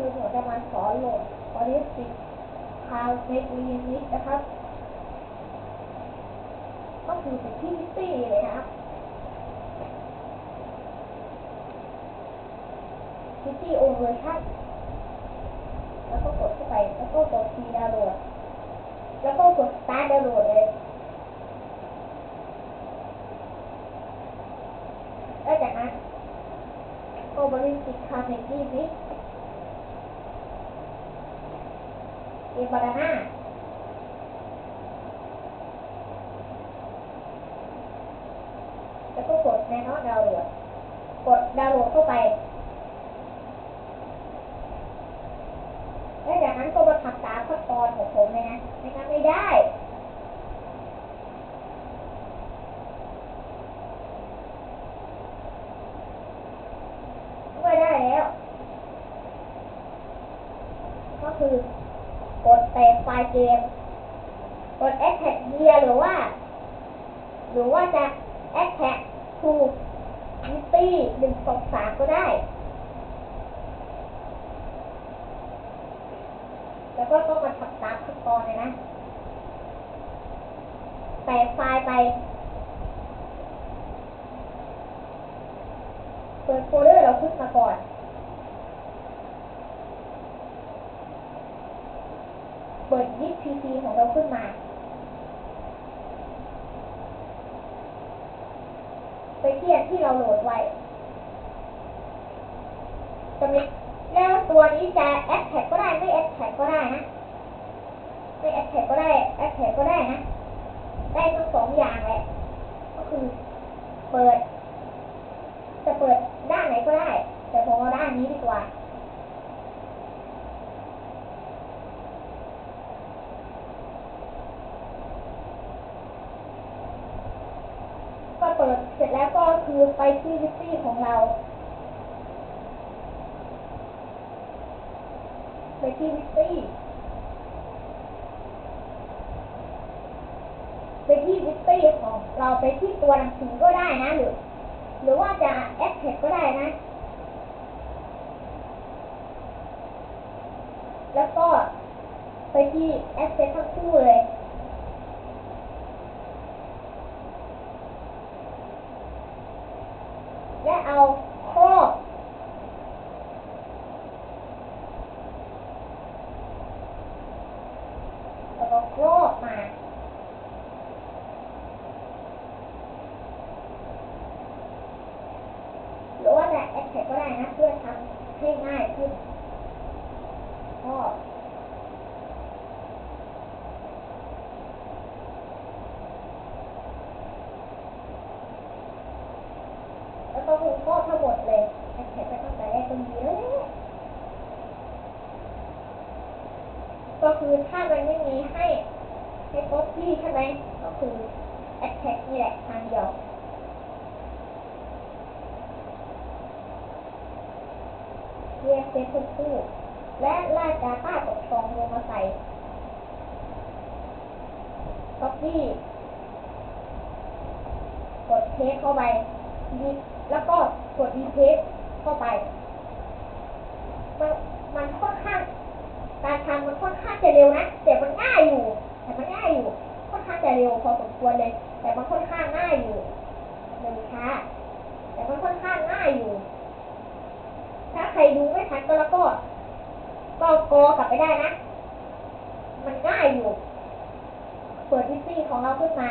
คือหนูจะมาสอนโหลด Holistic Cloud Net Unit นะครับ ก็คือเป็นที่มิตี้เลยนะครับมิตี้โอเวอร์ชันแล้วก็กดเข้าไป แล้วก็กดทีดาวน์โหลด แล้วก็กด Start ดาวน์โหลดเลยแล้วจากนั้นก็บริสิทธิ์คาเมกี้วิกเอบานาน่าแล้วก็กดในน้อดาวน์โหลดกดดาวน์โหลดเข้าไป แล้วจากนั้นก็มาทำตามขั้นตอนของผมเลยนะไม่งั้นไม่ได้ได้แล้ว ก็คือ กดไปไฟล์เกม กด a t Tag Gear หรือว่า หรือว่าจะ a t Tag to Unity หนึ่งสองสามก็ได้ แล้วก็ต้องมาทำตามขั้นตอนเลยนะ แต่ไฟล์ไป เปิดโฟลเดอร์เราขึ้นมาก่อน เปิดยิปพีซีของเราขึ้นมา ไปเทียบที่เราโหลดไว้จะมีแล้วตัวนี้จะแอดแท็กก็ได้ไม่แอดแท็กก็ได้นะไม่แอดแท็กก็ได้แอดแท็กก็ได้นะ ได้ทั้งสองอย่างแหละก็คือ เปิด จะเปิดด้านไหนก็ได้ แต่ผมเอาด้านนี้ดีกว่า ก็เปิดเสร็จแล้วก็ คือไปที่วิตี้ของเรา ไปที่วิตี้ไปที่วิตี้ของเราไปที่ตัวหนังสือก็ได้นะหรือหรือว่าจะแอดแท็กก็ได้นะ แล้วก็ไปที่แอดเซตทั้งคู่เลย และเอาครอบแล้วก็ครอบมา หรือว่าจะแอดแท็กก็ได้นะ เพื่อทำให้ง่ายขึ้นก็แล้วก็คือข้อทั้งหมดเลยแอดแท็กไปตั้งแต่แรกก็มีแล้วแหละ ก็คือถ้ามันไม่มีให้ให้ก๊อปปี้ใช่ไหมก็คือแอดแท็กนี่แหละทางเดียวเรียกเซตทุกคู่และลากดาต้ากับฟองลงมาใส่ copy กดเทสเข้าไปดีแล้วก็กดดีเทสเข้าไป มันมันค่อนข้าง การทำมันค่อนข้างจะเร็วนะ แต่มันง่ายอยู่ แต่มันง่ายอยู่ ค่อนข้างจะเร็วพอสมควรเลย แต่มันค่อนข้างง่ายอยู่เร็วช้าแต่มันค่อนข้างง่ายอยู่ ถ้าใครดูไม่ทันก็แล้วก็ ก็กอกลับไปได้นะ มันง่ายอยู่ เปิดดิสซี่ของเราขึ้นมา